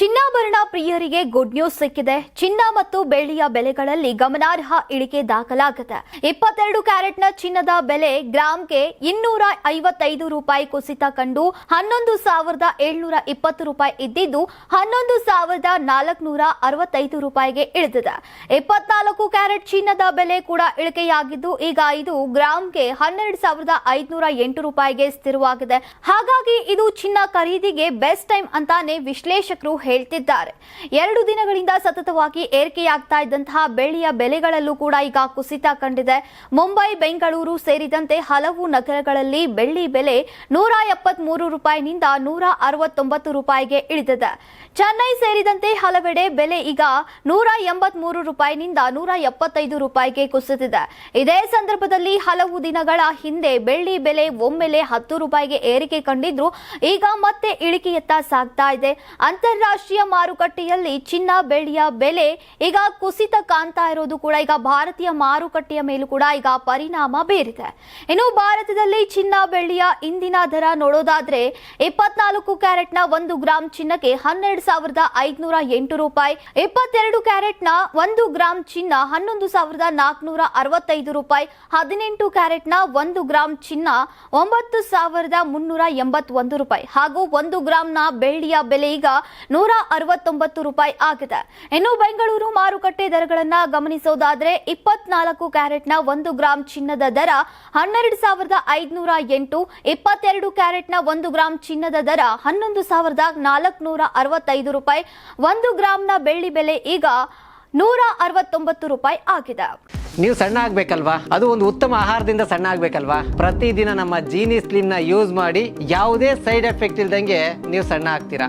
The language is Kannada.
ಚಿನ್ನಾಭರಣ ಪ್ರಿಯರಿಗೆ ಗುಡ್ ನ್ಯೂಸ್ ಸಿಕ್ಕಿದೆ. ಚಿನ್ನ ಮತ್ತು ಬೆಳ್ಳಿಯ ಬೆಲೆಗಳಲ್ಲಿ ಗಮನಾರ್ಹ ಇಳಿಕೆ ದಾಖಲಾಗುತ್ತೆ. ಇಪ್ಪತ್ತೆರಡು ಕ್ಯಾರೆಟ್ನ ಚಿನ್ನದ ಬೆಲೆ ಗ್ರಾಂಗೆ ಇನ್ನೂರ ಐವತ್ತೈದು ರೂಪಾಯಿ ಕುಸಿತ ಕಂಡು ಹನ್ನೊಂದು ಸಾವಿರದ ಏಳ್ನೂರ ಇಪ್ಪತ್ತು ರೂಪಾಯಿ ಇದ್ದಿದ್ದು ಹನ್ನೊಂದು ಸಾವಿರದ ನಾಲ್ಕುನೂರ ಅರವತ್ತೈದು ರೂಪಾಯಿಗೆ ಇಳಿದಿದೆ. ಇಪ್ಪತ್ನಾಲ್ಕು ಕ್ಯಾರೆಟ್ ಚಿನ್ನದ ಬೆಲೆ ಕೂಡ ಇಳಿಕೆಯಾಗಿದ್ದು ಈಗ ಇದು ಗ್ರಾಂಗೆ ಹನ್ನೆರಡು ಸಾವಿರದ ಐದುನೂರ ಎಂಟು ರೂಪಾಯಿಗೆ ಸ್ಥಿರವಾಗಿದೆ. ಹಾಗಾಗಿ ಇದು ಚಿನ್ನ ಖರೀದಿಗೆ ಬೆಸ್ಟ್ ಟೈಮ್ ಅಂತಾನೆ ವಿಶ್ಲೇಷಕರು ಹೇಳ್ತಿದ್ದಾರೆ. ಎರಡು ದಿನಗಳಿಂದ ಸತತವಾಗಿ ಏರಿಕೆಯಾಗ್ತಾ ಇದ್ದಂತಹ ಬೆಳ್ಳಿಯ ಬೆಲೆಗಳಲ್ಲೂ ಕೂಡ ಈಗ ಕುಸಿತ ಕಂಡಿದೆ. ಮುಂಬೈ, ಬೆಂಗಳೂರು ಸೇರಿದಂತೆ ಹಲವು ನಗರಗಳಲ್ಲಿ ಬೆಳ್ಳಿ ಬೆಲೆ ನೂರ ಎಪ್ಪತ್ಮೂರು ರೂಪಾಯಿನಿಂದ ನೂರ ಅರವತ್ತೊಂಬತ್ತು ರೂಪಾಯಿಗೆ ಇಳಿದಿದೆ. ಚೆನ್ನೈ ಸೇರಿದಂತೆ ಹಲವೆಡೆ ಬೆಲೆ ಈಗ ನೂರ ಎಂಬತ್ಮೂರು ರೂಪಾಯಿನಿಂದ ನೂರ ಎಪ್ಪತ್ತೈದು ರೂಪಾಯಿಗೆ ಕುಸಿದಿದೆ. ಇದೇ ಸಂದರ್ಭದಲ್ಲಿ ಹಲವು ದಿನಗಳ ಹಿಂದೆ ಬೆಳ್ಳಿ ಬೆಲೆ ಒಮ್ಮೆಲೆ ಹತ್ತು ರೂಪಾಯಿಗೆ ಏರಿಕೆ ಕಂಡಿದ್ರು ಈಗ ಮತ್ತೆ ಇಳಿಕೆಯತ್ತ ಸಾಗ್ತಾ ಇದೆ. ಅಂತಾರಾಷ್ಟ್ರೀಯ ಮಾರುಕಟ್ಟೆಯಲ್ಲಿ ಚಿನ್ನ, ಬೆಳ್ಳಿಯ ಬೆಲೆ ಈಗ ಕುಸಿತ ಕಾಣ್ತಾ ಇರೋದು ಕೂಡ ಈಗ ಭಾರತೀಯ ಮಾರುಕಟ್ಟೆಯ ಮೇಲೂ ಕೂಡ ಈಗ ಪರಿಣಾಮ ಬೀರಿದೆ. ಇನ್ನು ಭಾರತದಲ್ಲಿ ಚಿನ್ನ, ಬೆಳ್ಳಿಯ ಇಂದಿನ ದರ ನೋಡೋದಾದ್ರೆ ಇಪ್ಪತ್ನಾಲ್ಕು ಕ್ಯಾರೆಟ್ನ ಒಂದು ಗ್ರಾಂ ಚಿನ್ನಕ್ಕೆ ಹನ್ನೆರಡು ಸಾವಿರದ ಐದುನೂರ ಎಂಟು ರೂಪಾಯಿ ಇಪ್ಪತ್ತೆರಡು ಕ್ಯಾರೆಟ್ನ ಒಂದು ಗ್ರಾಂ ಚಿನ್ನ ಹನ್ನೊಂದು ಸಾವಿರದ ನಾಲ್ಕುನೂರ ಅರವತ್ತೈದು ರೂಪಾಯಿ, ಹದಿನೆಂಟು ಕ್ಯಾರೆಟ್ನ ಒಂದು ಗ್ರಾಂ ಚಿನ್ನ ಒಂಬತ್ತು ಸಾವಿರದ ಮುನ್ನೂರ ಎಂಬತ್ತೊಂದು ರೂಪಾಯಿ. ಹಾಗೂ ಒಂದು ಗ್ರಾಂನ ಬೆಳ್ಳಿಯ ಬೆಲೆ ಈಗ ನೂರ ಅರವತ್ತೊಂಬತ್ತು ರೂಪಾಯಿ ಆಗಿದೆ. ಇನ್ನು ಬೆಂಗಳೂರು ಮಾರುಕಟ್ಟೆ ದರಗಳನ್ನು ಗಮನಿಸೋದಾದ್ರೆ ಇಪ್ಪತ್ನಾಲ್ಕು ಕ್ಯಾರೆಟ್ನ ಒಂದು ಗ್ರಾಂ ಚಿನ್ನದ ದರ ಹನ್ನೆರಡು ಸಾವಿರದ ಐದುನೂರ ಎಂಟು, ಇಪ್ಪತ್ತೆರಡು ಕ್ಯಾರೆಟ್ನ ಒಂದು ಗ್ರಾಂ ಚಿನ್ನದ ದರ ಹನ್ನೊಂದು ಸಾವಿರದ ನಾಲ್ಕುನೂರ ಅರವತ್ತೈದು ರೂಪಾಯಿ. ಒಂದು ಗ್ರಾಂನ ಬೆಳ್ಳಿ ಬೆಲೆ ಈಗ ನೂರ ಅರವತ್ತೊಂಬತ್ತು ರೂಪಾಯಿ ಆಗಿದೆ. ನೀವು ಸಣ್ಣ ಆಗ್ಬೇಕಲ್ವಾ? ಅದು ಒಂದು ಉತ್ತಮ ಆಹಾರದಿಂದ ಸಣ್ಣ ಆಗ್ಬೇಕಲ್ವಾ? ಪ್ರತಿದಿನ ನಮ್ಮ ಜೀನಿ ನ ಯೂಸ್ ಮಾಡಿ ಯಾವುದೇ ಸೈಡ್ ಎಫೆಕ್ಟ್ ಇಲ್ದಂಗೆ ನೀವು ಸಣ್ಣ ಆಗ್ತೀರಾ?